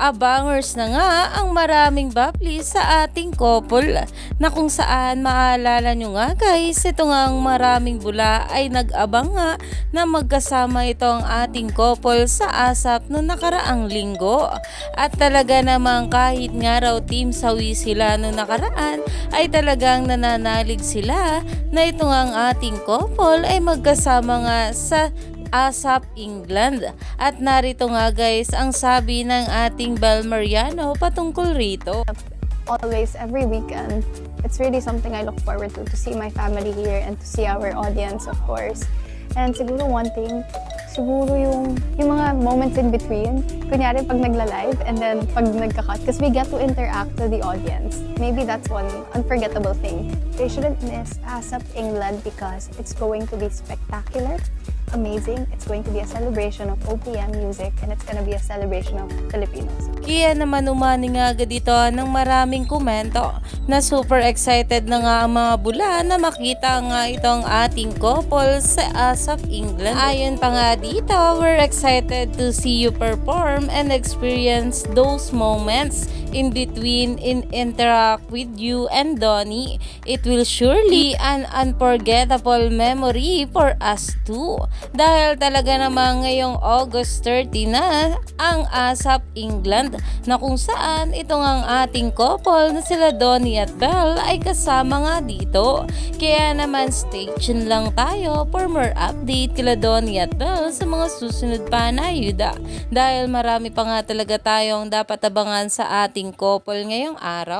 Abangers na nga ang maraming bapli sa ating couple na kung saan maalala nyo nga guys, ito nga ang maraming bula ay nag-abang nga na magkasama itong ating couple sa asap no nakaraang linggo. At talaga namang kahit nga raw team sawi sila no nakaraan ay talagang nananalig sila na ito nga ang ating couple ay magkasama nga sa ASAP England. At narito nga guys ang sabi ng ating Bel Mariano patungkol rito. always every weekend. It's really something I look forward to to see my family here and to see our audience, of course. And siguro one thing, siguro yung yung mga moments in between. Kunyari pag nagla-live and then pag nagka-cut because we get to interact with the audience. Maybe that's one unforgettable thing. They shouldn't miss ASAP England because it's going to be spectacular, amazing. It's going to be a celebration of OPM music and it's going to be a celebration of Filipinos. Kaya naman umani nga agad ito ng maraming komento na super excited na nga ang mga bula na makita nga itong ating couple sa ASAP England. Ayon pa nga dito, we're excited to see you perform and experience those moments in between and interact with you and Donnie. It will surely an unforgettable memory for us too. Dahil talaga namang ngayong August 30 na ang ASAP England na kung saan ito nga ang ating couple na sila Donnie at Belle ay kasama nga dito. Kaya naman stay tuned lang tayo for more update kila Donnie at Belle sa mga susunod pa na ayuda. Dahil marami pa nga talaga tayong dapat abangan sa ating couple ngayong araw.